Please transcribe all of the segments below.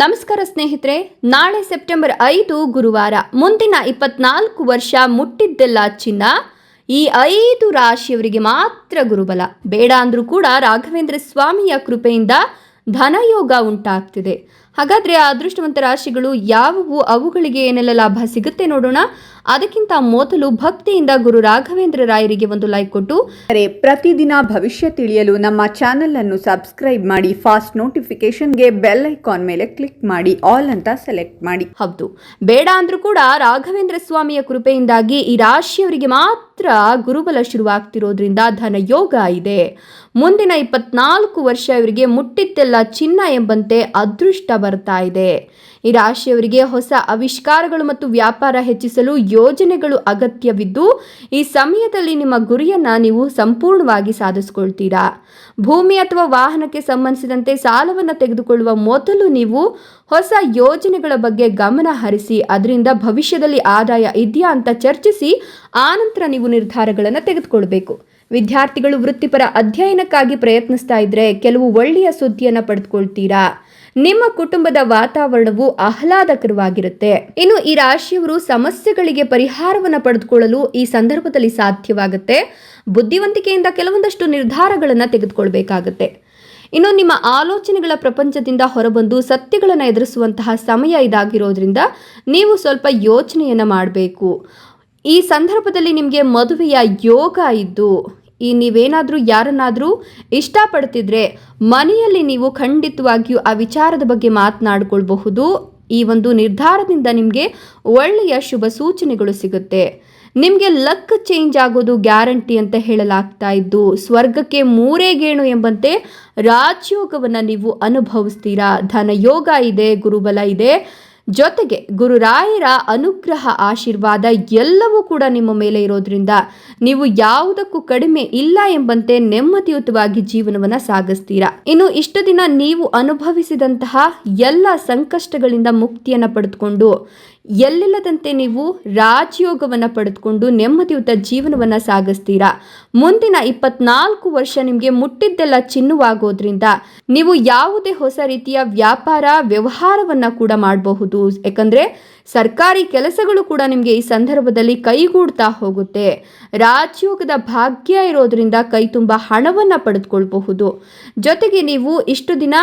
ನಮಸ್ಕಾರ ಸ್ನೇಹಿತರೆ, ನಾಳೆ ಸೆಪ್ಟೆಂಬರ್ ಐದು ಗುರುವಾರ ಮುಂದಿನ ಇಪ್ಪತ್ನಾಲ್ಕು ವರ್ಷ ಮುಟ್ಟಿದ್ದೆಲ್ಲ ಚಿನ್ನ. ಈ ಐದು ರಾಶಿಯವರಿಗೆ ಮಾತ್ರ ಗುರುಬಲ. ಬೇಡ ಅಂದ್ರೂ ಕೂಡ ರಾಘವೇಂದ್ರ ಸ್ವಾಮಿಯ ಕೃಪೆಯಿಂದ ಧನಯೋಗ ಉಂಟಾಗ್ತಿದೆ. ಹಾಗಾದ್ರೆ ಆ ಅದೃಷ್ಟವಂತ ರಾಶಿಗಳು ಯಾವುವು? ಅವುಗಳಿಗೆ ಏನೆಲ್ಲ ಲಾಭ ಸಿಗುತ್ತೆ ನೋಡೋಣ. ಅದಕ್ಕಿಂತ ಮೊದಲು ಭಕ್ತಿಯಿಂದ ಗುರು ರಾಘವೇಂದ್ರ ರಾಯರಿಗೆ ಒಂದು ಲೈಕ್ ಕೊಟ್ಟು. ಅರೆ ಪ್ರತಿದಿನ ಭವಿಷ್ಯ ತಿಳಿಯಲು ನಮ್ಮ ಚಾನೆಲ್ ಅನ್ನು ಸಬ್ಸ್ಕ್ರೈಬ್ ಮಾಡಿ ಫಾಸ್ಟ್ ನೋಟಿಫಿಕೇಶನ್ಗೆ ಬೆಲ್ ಐಕಾನ್ ಮೇಲೆ ಕ್ಲಿಕ್ ಮಾಡಿ ಆಲ್ ಅಂತ ಸೆಲೆಕ್ಟ್ ಮಾಡಿ. ಹೌದು. ಬೇಡ ಅಂದ್ರೂ ಕೂಡ ರಾಘವೇಂದ್ರ ಸ್ವಾಮಿಯ ಕೃಪೆಯಿಂದಾಗಿ ಈ ರಾಶಿಯವರಿಗೆ ಮಾತ್ರ ಗುರುಬಲ ಶುರುವಾಗ್ತಿರೋದ್ರಿಂದ ಧನಯೋಗ ಇದೆ. ಮುಂದಿನ ಇಪ್ಪತ್ನಾಲ್ಕು ವರ್ಷ ಇವರಿಗೆ ಮುಟ್ಟಿದ್ದೆಲ್ಲ ಚಿನ್ನ ಎಂಬಂತೆ ಅದೃಷ್ಟ ಬರ್ತಾ ಇದೆ. ಈ ರಾಶಿಯವರಿಗೆ ಹೊಸ ಆವಿಷ್ಕಾರಗಳು ಮತ್ತು ವ್ಯಾಪಾರ ಹೆಚ್ಚಿಸಲು ಯೋಜನೆಗಳು ಅಗತ್ಯವಿದ್ದು, ಈ ಸಮಯದಲ್ಲಿ ನಿಮ್ಮ ಗುರಿಯನ್ನ ನೀವು ಸಂಪೂರ್ಣವಾಗಿ ಸಾಧಿಸಿಕೊಳ್ತೀರಾ? ಭೂಮಿ ಅಥವಾ ವಾಹನಕ್ಕೆ ಸಂಬಂಧಿಸಿದಂತೆ ಸಾಲವನ್ನು ತೆಗೆದುಕೊಳ್ಳುವ ಮೊದಲು ನೀವು ಹೊಸ ಯೋಜನೆಗಳ ಬಗ್ಗೆ ಗಮನ ಹರಿಸಿ, ಅದರಿಂದ ಭವಿಷ್ಯದಲ್ಲಿ ಆದಾಯ ಇದೆಯಾ ಅಂತ ಚರ್ಚಿಸಿ, ಆನಂತರ ನೀವು ನಿರ್ಧಾರಗಳನ್ನು ತೆಗೆದುಕೊಳ್ಬೇಕು. ವಿದ್ಯಾರ್ಥಿಗಳು ವೃತ್ತಿಪರ ಅಧ್ಯಯನಕ್ಕಾಗಿ ಪ್ರಯತ್ನಿಸ್ತಾ ಇದ್ರೆ ಕೆಲವು ಒಳ್ಳೆಯ ಸುದ್ದಿಯನ್ನು ಪಡೆದುಕೊಳ್ತೀರಾ? ನಿಮ್ಮ ಕುಟುಂಬದ ವಾತಾವರಣವು ಆಹ್ಲಾದಕರವಾಗಿರುತ್ತೆ. ಇನ್ನು ಈ ರಾಶಿಯವರು ಸಮಸ್ಯೆಗಳಿಗೆ ಪರಿಹಾರವನ್ನು ಪಡೆದುಕೊಳ್ಳಲು ಈ ಸಂದರ್ಭದಲ್ಲಿ ಸಾಧ್ಯವಾಗುತ್ತೆ. ಬುದ್ಧಿವಂತಿಕೆಯಿಂದ ಕೆಲವೊಂದಷ್ಟು ನಿರ್ಧಾರಗಳನ್ನು ತೆಗೆದುಕೊಳ್ಬೇಕಾಗತ್ತೆ. ಇನ್ನು ನಿಮ್ಮ ಆಲೋಚನೆಗಳ ಪ್ರಪಂಚದಿಂದ ಹೊರಬಂದು ಸತ್ಯಗಳನ್ನು ಎದುರಿಸುವಂತಹ ಸಮಯ ಇದಾಗಿರೋದ್ರಿಂದ ನೀವು ಸ್ವಲ್ಪ ಯೋಚನೆಯನ್ನು ಮಾಡಬೇಕು. ಈ ಸಂದರ್ಭದಲ್ಲಿ ನಿಮಗೆ ಮದುವೆಯ ಯೋಗ ಇದ್ದು, ಈ ನೀವೇನಾದರೂ ಯಾರನ್ನಾದರೂ ಇಷ್ಟಪಡ್ತಿದ್ರೆ ಮನೆಯಲ್ಲಿ ನೀವು ಖಂಡಿತವಾಗಿಯೂ ಆ ವಿಚಾರದ ಬಗ್ಗೆ ಮಾತನಾಡಿಕೊಳ್ಬಹುದು. ಈ ಒಂದು ನಿರ್ಧಾರದಿಂದ ನಿಮಗೆ ಒಳ್ಳೆಯ ಶುಭ ಸೂಚನೆಗಳು ಸಿಗುತ್ತೆ. ನಿಮಗೆ ಲಕ್ ಚೇಂಜ್ ಆಗೋದು ಗ್ಯಾರಂಟಿ ಅಂತ ಹೇಳಲಾಗ್ತಾ ಇದ್ದು, ಸ್ವರ್ಗಕ್ಕೆ ಮೂರೇ ಗೇಣು ಎಂಬಂತೆ ರಾಜಯೋಗವನ್ನು ನೀವು ಅನುಭವಿಸ್ತೀರಾ? ಧನಯೋಗ ಇದೆ, ಗುರುಬಲ ಇದೆ. ಜೊತೆಗೆ ಗುರುರಾಯರ ಅನುಗ್ರಹ ಆಶೀರ್ವಾದ ಎಲ್ಲವೂ ಕೂಡ ನಿಮ್ಮ ಮೇಲೆ ಇರೋದ್ರಿಂದ ನೀವು ಯಾವುದಕ್ಕೂ ಕಡಿಮೆ ಇಲ್ಲ ಎಂಬಂತೆ ನೆಮ್ಮದಿಯುತವಾಗಿ ಜೀವನವನ್ನು ಸಾಗಿಸ್ತೀರಾ. ಇನ್ನು ಇಷ್ಟು ದಿನ ನೀವು ಅನುಭವಿಸಿದಂತಹ ಎಲ್ಲ ಸಂಕಷ್ಟಗಳಿಂದ ಮುಕ್ತಿಯನ್ನು ಪಡೆದುಕೊಂಡು ಎಲ್ಲಿಲ್ಲದಂತೆ ನೀವು ರಾಜಯೋಗವನ್ನು ಪಡೆದುಕೊಂಡು ನೆಮ್ಮದಿಯುತ ಜೀವನವನ್ನು ಸಾಗಿಸ್ತೀರಾ? ಮುಂದಿನ ಇಪ್ಪತ್ನಾಲ್ಕು ವರ್ಷ ನಿಮಗೆ ಮುಟ್ಟಿದ್ದೆಲ್ಲ ಚಿನ್ನವಾಗೋದ್ರಿಂದ ನೀವು ಯಾವುದೇ ಹೊಸ ರೀತಿಯ ವ್ಯಾಪಾರ, ವ್ಯವಹಾರವನ್ನು ಕೂಡ ಮಾಡಬಹುದು. ಯಾಕಂದರೆ ಸರ್ಕಾರಿ ಕೆಲಸಗಳು ಕೂಡ ನಿಮಗೆ ಈ ಸಂದರ್ಭದಲ್ಲಿ ಕೈಗೂಡ್ತಾ ಹೋಗುತ್ತೆ. ರಾಜಯೋಗದ ಭಾಗ್ಯ ಇರೋದ್ರಿಂದ ಕೈ ತುಂಬ ಹಣವನ್ನು ಪಡೆದುಕೊಳ್ಬಹುದು. ಜೊತೆಗೆ ನೀವು ಇಷ್ಟು ದಿನ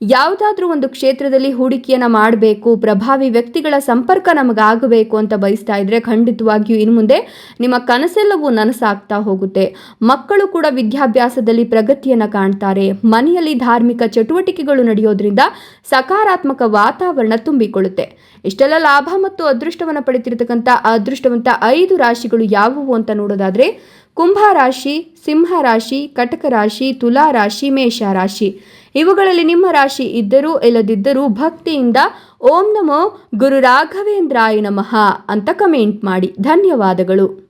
ಯಾವುದಾದ್ರೂ ಒಂದು ಕ್ಷೇತ್ರದಲ್ಲಿ ಹೂಡಿಕೆಯನ್ನು ಮಾಡಬೇಕು, ಪ್ರಭಾವಿ ವ್ಯಕ್ತಿಗಳ ಸಂಪರ್ಕ ನಮಗಾಗಬೇಕು ಅಂತ ಬಯಸ್ತಾ ಇದ್ರೆ ಖಂಡಿತವಾಗಿಯೂ ಇನ್ನು ಮುಂದೆ ನಿಮ್ಮ ಕನಸೆಲ್ಲವೂ ನನಸಾಗ್ತಾ ಹೋಗುತ್ತೆ. ಮಕ್ಕಳು ಕೂಡ ವಿದ್ಯಾಭ್ಯಾಸದಲ್ಲಿ ಪ್ರಗತಿಯನ್ನು ಕಾಣ್ತಾರೆ. ಮನೆಯಲ್ಲಿ ಧಾರ್ಮಿಕ ಚಟುವಟಿಕೆಗಳು ನಡೆಯೋದ್ರಿಂದ ಸಕಾರಾತ್ಮಕ ವಾತಾವರಣ ತುಂಬಿಕೊಳ್ಳುತ್ತೆ. ಇಷ್ಟೆಲ್ಲ ಲಾಭ ಮತ್ತು ಅದೃಷ್ಟವನ್ನು ಪಡೆತಿರತಕ್ಕಂಥ ಅದೃಷ್ಟವಂತ ಐದು ರಾಶಿಗಳು ಯಾವುವು ಅಂತ ನೋಡೋದಾದ್ರೆ ಕುಂಭ ರಾಶಿ, ಸಿಂಹ ರಾಶಿ, ಕಟಕ ರಾಶಿ, ತುಲಾ ರಾಶಿ, ಮೇಷ ರಾಶಿ. ಇವುಗಳಲ್ಲಿ ನಿಮ್ಮ ರಾಶಿ ಇದ್ದರೂ ಇಲ್ಲದಿದ್ದರೂ ಭಕ್ತಿಯಿಂದ ಓಂ ನಮೋ ಗುರು ರಾಘವೇಂದ್ರಾಯ ನಮಃ ಅಂತ ಕಮೆಂಟ್ ಮಾಡಿ. ಧನ್ಯವಾದಗಳು.